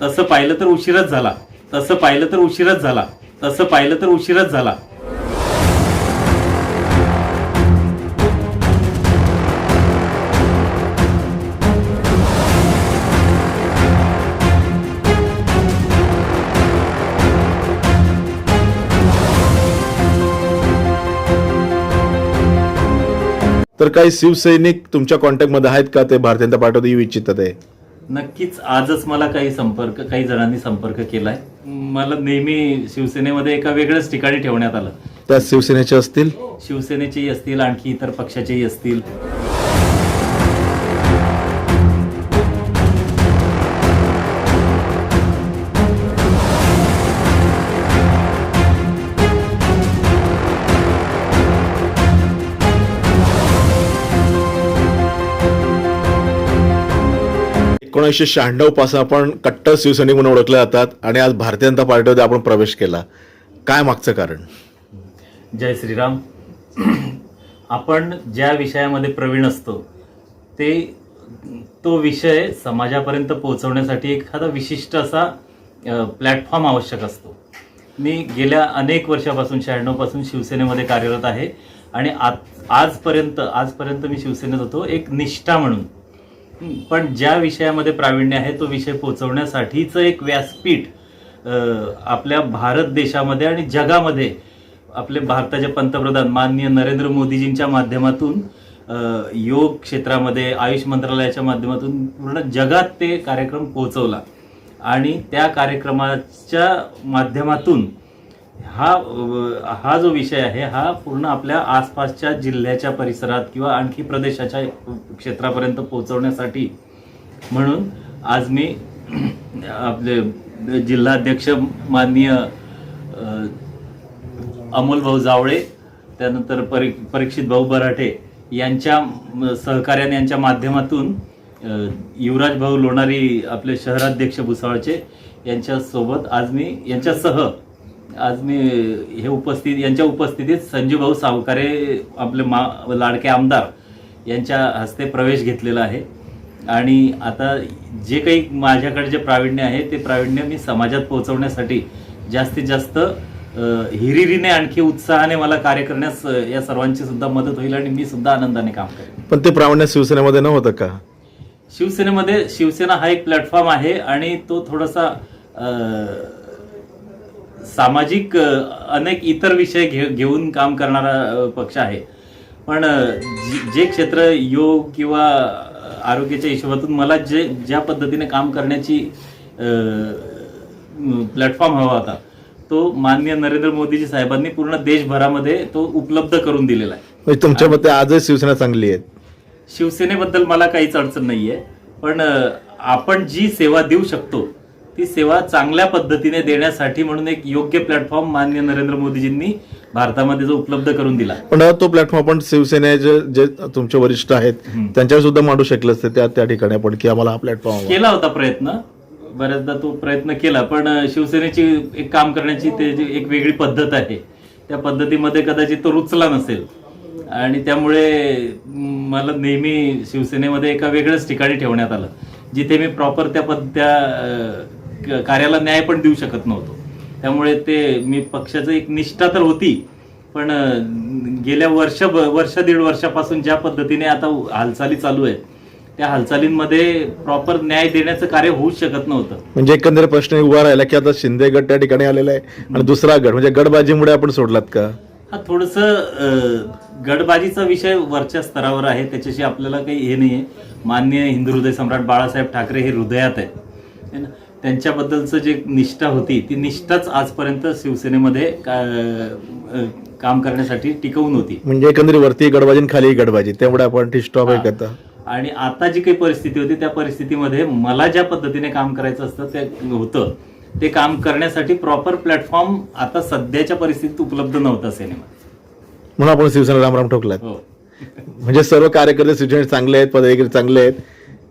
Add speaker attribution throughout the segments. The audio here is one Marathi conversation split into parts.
Speaker 1: तसं पाहिलं तर उशीरच झाला. तसं पाहिलं तर उशीरच झाला. तसं पाहिलं तर उशीरच झाला.
Speaker 2: तर काही शिवसैनिक तुमच्या कॉन्टॅक्टमध्ये आहेत का? ते भारतीय जनता पार्टीमध्ये येऊ इच्छितात आहे.
Speaker 1: नक्कीच आजच मला काही संपर्क काही जणांनी संपर्क केलाय. मला नेहमी शिवसेनेमध्ये एका वेगळ्याच ठिकाणी ठेवण्यात आलं.
Speaker 2: त्या शिवसेनेचे असतील?
Speaker 1: शिवसेनेचेही असतील आणखी इतर पक्षाचेही असतील.
Speaker 2: एकोणीसशे शहाण्णवपासून आपण कट्टर शिवसैनिक म्हणून ओळखले जातात आणि आज भारतीय जनता पार्टीमध्ये आपण प्रवेश केला. काय मागचं कारण?
Speaker 1: जय श्रीराम. आपण ज्या विषयामध्ये प्रवीण असतो ते तो विषय समाजापर्यंत पोहोचवण्यासाठी एखादा विशिष्ट असा प्लॅटफॉर्म आवश्यक असतो. मी गेल्या अनेक वर्षापासून शहाण्णवपासून शिवसेनेमध्ये कार्यरत आहे आणि आज आजपर्यंत आजपर्यंत मी शिवसेनेत होतो एक निष्ठा म्हणून. पण ज्या विषयामध्ये प्रावीण्य आहे तो विषय पोचवण्यासाठीचं एक व्यासपीठ आपल्या भारत देशामध्ये आणि जगामध्ये आपले भारताचे पंतप्रधान माननीय नरेंद्र मोदीजींच्या माध्यमातून योग क्षेत्रामध्ये आयुष मंत्रालयाच्या माध्यमातून पूर्ण जगात ते कार्यक्रम पोहोचवला आणि त्या कार्यक्रमाच्या माध्यमातून हा हा जो विषय आहे हा पूर्ण आपल्या आसपासच्या जिल्ह्याच्या परिसरात किंवा आणखी प्रदेशाच्या क्षेत्रापर्यंत पोहोचवण्यासाठी म्हणून आज मी आपले जिल्हाध्यक्ष माननीय अमोल भाऊ जावळे त्यानंतर परी परीक्षित भाऊ बराठे यांच्या सहकार्याने यांच्या माध्यमातून युवराज भाऊ लोणारी आपले शहराध्यक्ष भुसावळचे यांच्यासोबत आज मी यांच्यासह आज मी हे उपस्थित यांच्या उपस्थितीत संजू भाऊ सावकारे आपले मा लाडके आमदार यांच्या हस्ते प्रवेश घेतलेला आहे. आणि आता जे काही माझ्याकडे जे प्रावीण्य आहे ते प्रावीण्य मी समाजात पोहोचवण्यासाठी जास्तीत जास्त हिरिरीने आणखी उत्साहाने मला कार्य करण्यास या सर्वांची सुद्धा मदत होईल आणि मी सुद्धा आनंदाने काम करेन.
Speaker 2: पण ते प्रामाण्य शिवसेनेमध्ये नव्हतं का?
Speaker 1: शिवसेनेमध्ये शिवसेना हा एक प्लॅटफॉर्म आहे आणि तो थोडासा सामाजिक अनेक इतर विषय घे घेऊन काम करणारा पक्ष आहे. पण जी- क्षेत्र योग किंवा आरोग्याच्या हिशोबातून मला जे ज्या पद्धतीने काम करण्याची प्लॅटफॉर्म हवा होता तो माननीय नरेंद्र मोदीजी साहेबांनी पूर्ण देशभरामध्ये तो उपलब्ध करून दिलेला आहे.
Speaker 2: म्हणजे तुमच्या मते आजही शिवसेना चांगली आहे?
Speaker 1: शिवसेनेबद्दल मला काहीच अडचण नाहीये पण आपण जी सेवा देऊ शकतो ती सेवा चांगल्या पद्धतीने देण्यासाठी म्हणून एक योग्य प्लॅटफॉर्म माननीय नरेंद्र मोदीजींनी भारतामध्ये जो उपलब्ध करून दिला.
Speaker 2: पण तो प्लॅटफॉर्म आपण शिवसेनेचे जे तुमचे वरिष्ठ आहेत त्यांच्यावर सुद्धा मांडू शकले असते त्या त्या ठिकाणी आपण की आम्हाला हा प्लॅटफॉर्म
Speaker 1: केला होता प्रयत्न. बऱ्याचदा तो प्रयत्न केला पण शिवसेनेची एक काम करण्याची ते एक वेगळी पद्धत आहे त्या पद्धतीमध्ये कदाचित तो रुचला नसेल. आणि त्यामुळे मला नेहमी शिवसेनेमध्ये एका वेगळ्याच ठिकाणी ठेवण्यात आलं जिथे मी प्रॉपर त्या पद त्या कार्याला न्याय पण देऊ शकत नव्हतो. त्यामुळे ते मी पक्षाचं एक निष्ठा तर होती पण गेल्या वर्ष वर्ष दीड वर्षापासून ज्या पद्धतीने आता हालचाली चालू आहेत त्या हालचालींमध्ये प्रॉपर न्याय देण्याचं कार्य होऊच शकत नव्हतं.
Speaker 2: म्हणजे एकंदरीत प्रश्न उभा राहिला की आता शिंदे गट त्या ठिकाणी आलेला आहे आणि दुसरा गट म्हणजे गटबाजीमुळे आपण सोडलात का?
Speaker 1: हा थोडस गडबाजीचा विषय वरच्या स्तरावर आहे त्याच्याशी आपल्याला काही हे नाहीये. मान्य हिंदू हृदय सम्राट बाळासाहेब ठाकरे हे हृदयात आहेत. है ना? त्यांच्याबद्दलचं जे निष्ठा होती ती निष्ठाच आजपर्यंत शिवसेनेमध्ये का- काम करण्यासाठी टिकवून होती.
Speaker 2: म्हणजे एकंदरीत वरती गडबाजी खाली गडबाजी त्यामुळे आपण स्टॉप आहे करता
Speaker 1: आणि आता जी काही परिस्थिती होती त्या परिस्थितीमध्ये मला ज्या पद्धतीने काम करायचं असतं ते होतं. ते काम करण्यासाठी प्रॉपर प्लॅटफॉर्म आता सध्याच्या परिस्थितीत उपलब्ध नव्हता सिनेमा.
Speaker 2: म्हणून आपण शिवसेना रामराम ठोकलात.
Speaker 1: हो.
Speaker 2: म्हणजे सर्व कार्यकर्ते शिवसेने चांगले आहेत पदाधिकारी चांगले आहेत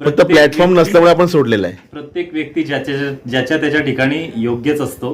Speaker 2: फक्त
Speaker 1: प्रत्येक
Speaker 2: प्लॅटफॉर्म नसल्यामुळे आपण सोडलेला आहे.
Speaker 1: प्रत्येक व्यक्ती ज्याच्या ज्याच्या त्याच्या ठिकाणी योग्यच असतो?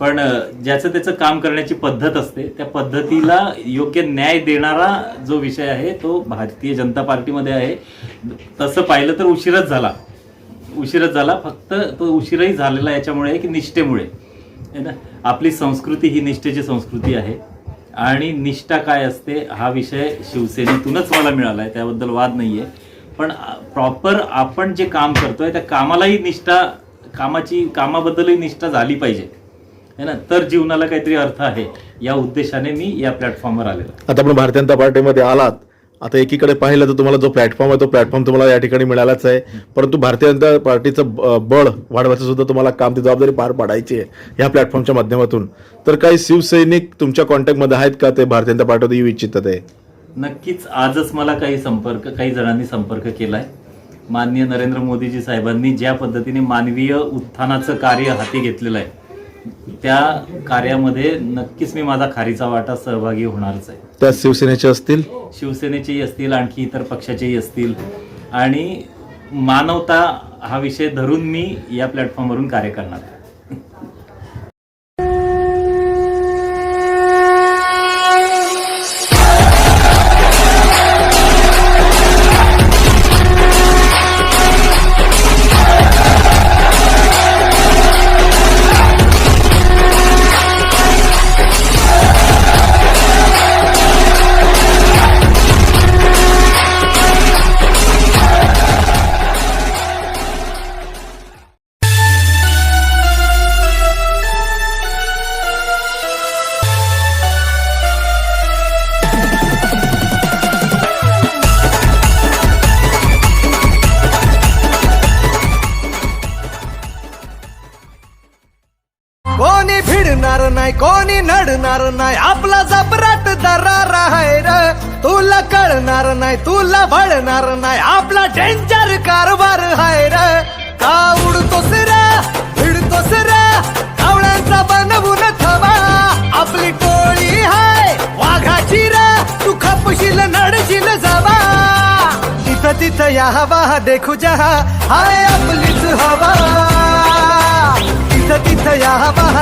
Speaker 1: पण ज्याचं त्याचं काम करण्याची पद्धत असते त्या पद्धतीला योग्य न्याय देणारा जो विषय आहे तो भारतीय जनता पार्टीमध्ये आहे. तसं पाहिलं तर उशीरच झाला. उशीरच झाला. फक्त तो उशीरही झालेला याच्यामुळे आहे की निष्ठेमुळे. है ना? आपली संस्कृती ही निष्ठेची संस्कृती आहे. आणि निष्ठा काय असते हा विषय शिवसेनेतूनच मला मिळाला आहे त्याबद्दल वाद नाही आहे पण प्रॉपर आपण जे काम करतोय त्या कामालाही निष्ठा कामाची कामाबद्दलही निष्ठा झाली पाहिजे. है ना? तर जीवनाला काहीतरी अर्थ आहे. या उद्देशाने मी या प्लॅटफॉर्मवर आलेलो.
Speaker 2: आता आपण भारतीय जनता पार्टीमध्ये आलात. आता एकीकडे पाहिलं तर तुम्हाला जो प्लॅटफॉर्म आहे तो प्लॅटफॉर्म तुम्हाला या ठिकाणी मिळालाच आहे. परंतु भारतीय जनता पार्टीचं बळ वाढवायचं सुद्धा तुम्हाला काम ती जबाबदारी पार पाडायची आहे या प्लॅटफॉर्मच्या माध्यमातून. तर काही शिवसैनिक तुमच्या कॉन्टॅक्टमध्ये आहेत का? ते भारतीय जनता पार्टीमध्ये येऊ इच्छितात आहे.
Speaker 1: नक्कीच आजच मला काही संपर्क काही जणांनी संपर्क केलाय. माननीय नरेंद्र मोदीजी साहेबांनी ज्या पद्धतीने मानवीय उत्थानाचं कार्य हाती घेतलेलं आहे त्या कार्यामध्ये नक्कीच मी माझा खारीचा वाटा सहभागी होणारच आहे.
Speaker 2: त्या शिवसेनेचे असतील?
Speaker 1: शिवसेनेचेही असतील आणखी इतर पक्षाचेही असतील. आणि मानवता हा विषय धरून मी या प्लॅटफॉर्मवरून कार्य करणार
Speaker 3: कोणी भिडणार नाही कोणी नडणार नाही आपला जबराट दरार आहे र. तुला कळणार नाही तुला भळणार नाही आपला डेंजर कारभार आहे र. का उडतोस रे भिडतोस रे कावळ्यांचा बनवून थवा. आपली टोळी हाय वाघाची रा तू खपशील नडशील जावा. तिथं तिथं या हवा देखू जहा हाय आपलीच हवा. या